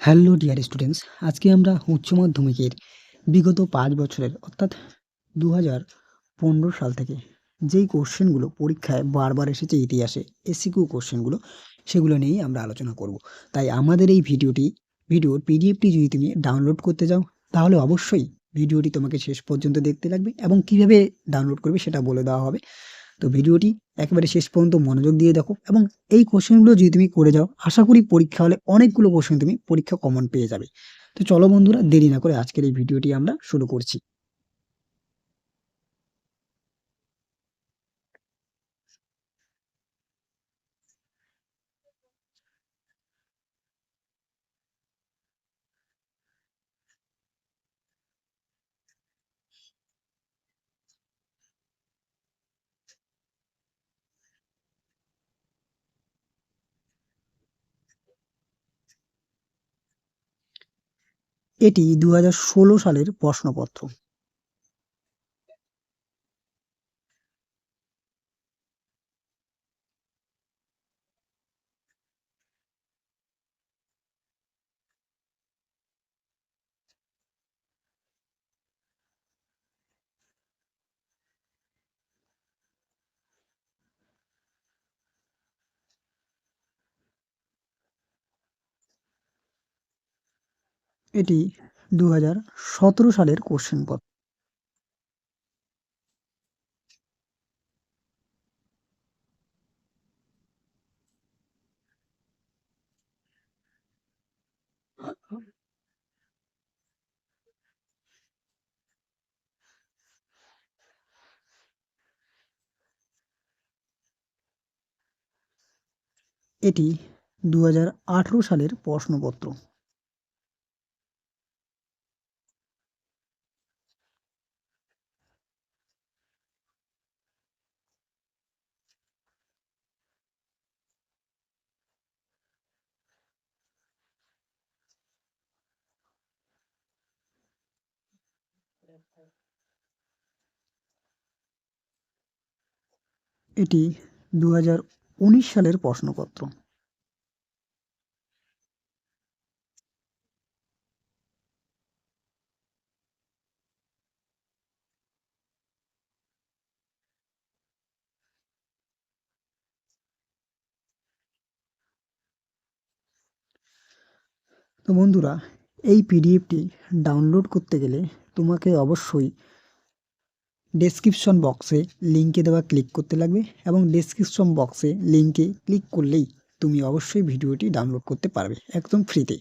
Hello dear students, আজকে আমরা উচ্চ মাধ্যমিকের বিগত পাঁচ বছরের অর্থাৎ দু হাজার পনেরো সাল থেকে যেই কোশ্চেনগুলো পরীক্ষায় বারবার এসেছে, ইতিহাসে এসিকিউ কোশ্চেনগুলো, সেগুলো নিয়েই আমরা আলোচনা করব। তাই আমাদের এই ভিডিওটি ভিডিওর পিডিএফটি যদি তুমি ডাউনলোড করতে যাও তাহলে অবশ্যই ভিডিওটি তোমাকে শেষ পর্যন্ত দেখতে লাগবে এবং কীভাবে ডাউনলোড করবে সেটা বলে দেওয়া হবে। তো ভিডিওটি একেবারে শেষ পর্যন্ত মনোযোগ দিয়ে দেখো। এবং এই কোশ্চেনগুলো যদি তুমি করে যাও, আশা করি পরীক্ষা হলে অনেকগুলো কোশ্চেন তুমি পরীক্ষা কমন পেয়ে যাবে। তো চলো বন্ধুরা, দেরি না করে আজকের এই ভিডিওটি আমরা শুরু করছি। এটি দু হাজার ষোলো সালের প্রশ্নপত্র। এটি দু হাজার সতেরো সালের কোশ্চেন পত্র এটি দু হাজার আঠারো সালের প্রশ্নপত্র। এটি দু হাজার উনিশ সালের প্রশ্নপত্র। তো বন্ধুরা এই পিডিএফটি ডাউনলোড করতে গেলে তোমাকে অবশ্যই ডেসক্রিপশন বক্সে লিঙ্কে দেওয়া ক্লিক করতে লাগবে এবং ডেসক্রিপশন বক্সে লিঙ্কে ক্লিক করলেই তুমি অবশ্যই ভিডিওটি ডাউনলোড করতে পারবে একদম ফ্রিতে